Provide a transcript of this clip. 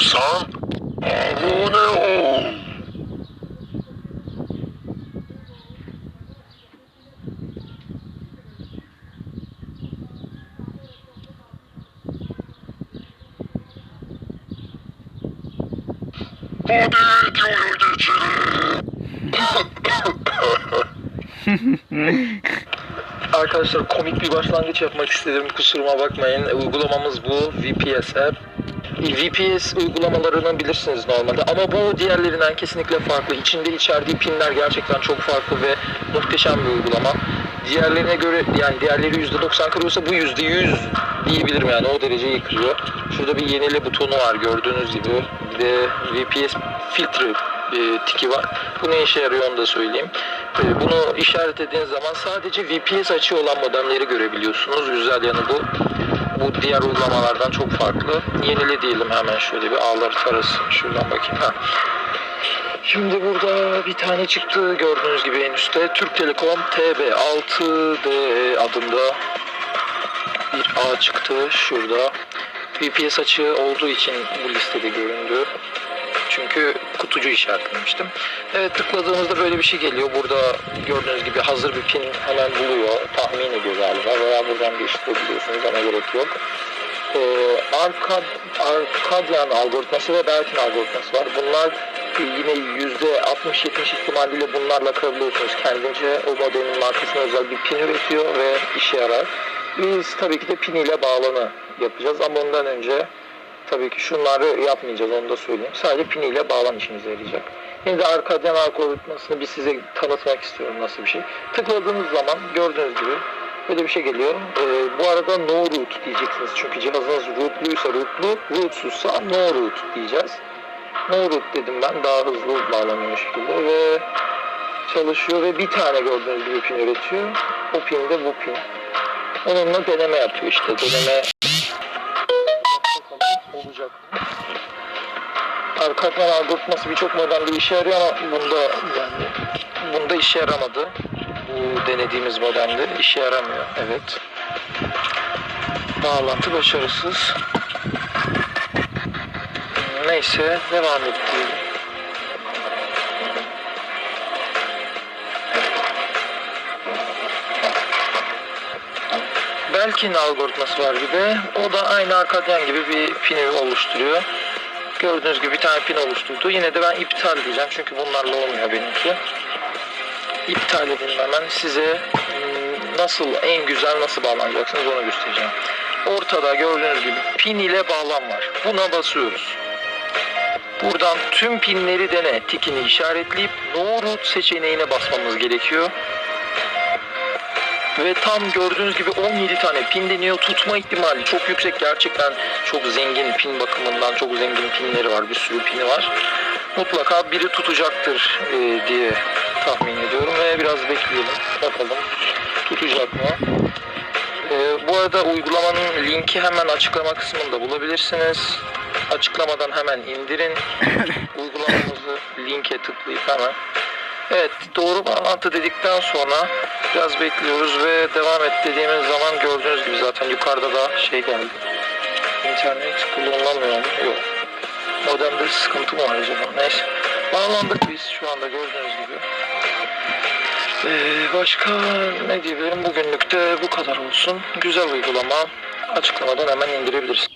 istiyorsan abone ol. Hadi videoya geçelim. Arkadaşlar komik bir başlangıç yapmak istedim. Kusuruma bakmayın. Uygulamamız bu. VPS app. VPS uygulamalarını bilirsiniz normalde ama bu diğerlerinden kesinlikle farklı. İçinde içerdiği pinler gerçekten çok farklı ve muhteşem bir uygulama. Diğerlerine göre yani diğerleri %90 kırıyorsa bu %100 diyebilirim yani o dereceyi kırıyor. Şurada bir yenile butonu var gördüğünüz gibi. Bir de VPS filtre e, tiki var. Bu ne işe yarıyor onu da söyleyeyim. E, bunu işaretlediğiniz zaman sadece VPS açığı olan modemleri görebiliyorsunuz. Güzel yanı bu. Bu diğer uygulamalardan çok farklı. Yenile diyelim hemen şöyle bir ağları tarasın. Şuradan bakayım. Ha. Şimdi burada bir tane çıktı gördüğünüz gibi en üstte. Türk Telekom TB6D adında bir ağ çıktı şurada. VPS açığı olduğu için bu listede göründü. Çünkü kutucu işaretlemiştim. Evet tıkladığımızda böyle bir şey geliyor. Burada gördüğünüz gibi hazır bir pin hemen buluyor. Tahmin ediyor galiba veya buradan değiştirebiliyorsunuz ama gerek yok. Ee, Arcad, Arcadian algoritması ve Belkin algoritması var. Bunlar yine %60-70 ihtimaliyle bunlarla kırabiliyorsunuz. Kendince o modemin markasına özel bir pin üretiyor ve işe yarar. Biz tabii ki de pin ile bağlanı yapacağız ama ondan önce tabii ki şunları yapmayacağız onu da söyleyeyim. Sadece pin ile bağlan işimize yarayacak. Yine de Arcadian algoritmasını bir size tanıtmak istiyorum nasıl bir şey. Tıkladığınız zaman gördüğünüz gibi böyle bir şey geliyor. Ee, bu arada no root diyeceksiniz. Çünkü cihazınız rootluysa rootlu, rootsuzsa no root diyeceğiz. No root dedim ben daha hızlı bağlanıyor şekilde ve çalışıyor ve bir tane gördüğünüz gibi pin üretiyor. O pin de bu pin. Onunla deneme yapıyor işte. Deneme olacak. Arkadan algoritması birçok modelde işe yarıyor ama bunda yani bunda işe yaramadı. Bu denediğimiz modelde işe yaramıyor. Evet. Bağlantı başarısız. Neyse devam edelim. Belkin algoritması var bir de. O da aynı arkadan gibi bir pini oluşturuyor. Gördüğünüz gibi bir tane pin oluşturdu. Yine de ben iptal diyeceğim çünkü bunlarla olmuyor benimki. İptal edin hemen. Size hmm, nasıl en güzel nasıl bağlanacaksınız onu göstereceğim. Ortada gördüğünüz gibi pin ile bağlam var. Buna basıyoruz. Buradan tüm pinleri dene tikini işaretleyip no root seçeneğine basmamız gerekiyor. Ve tam gördüğünüz gibi 17 tane pin deniyor. Tutma ihtimali çok yüksek. Gerçekten çok zengin pin bakımından çok zengin pinleri var. Bir sürü pini var. Mutlaka biri tutacaktır e, diye tahmin ediyorum ve biraz bekleyelim. Bakalım tutacak mı? E, bu arada uygulamanın linki hemen açıklama kısmında bulabilirsiniz. Açıklamadan hemen indirin. Uygulamamızı linke tıklayıp hemen Evet doğru bağlantı dedikten sonra biraz bekliyoruz ve devam et dediğimiz zaman gördüğünüz gibi zaten yukarıda da şey geldi. İnternet kullanılamıyor mu? Yok. Modemde sıkıntı mı var acaba? Neyse. Bağlandık biz şu anda gördüğünüz gibi. Ee, başka ne diyebilirim? Bugünlük de bu kadar olsun. Güzel uygulama. Açıklamadan hemen indirebilirsin.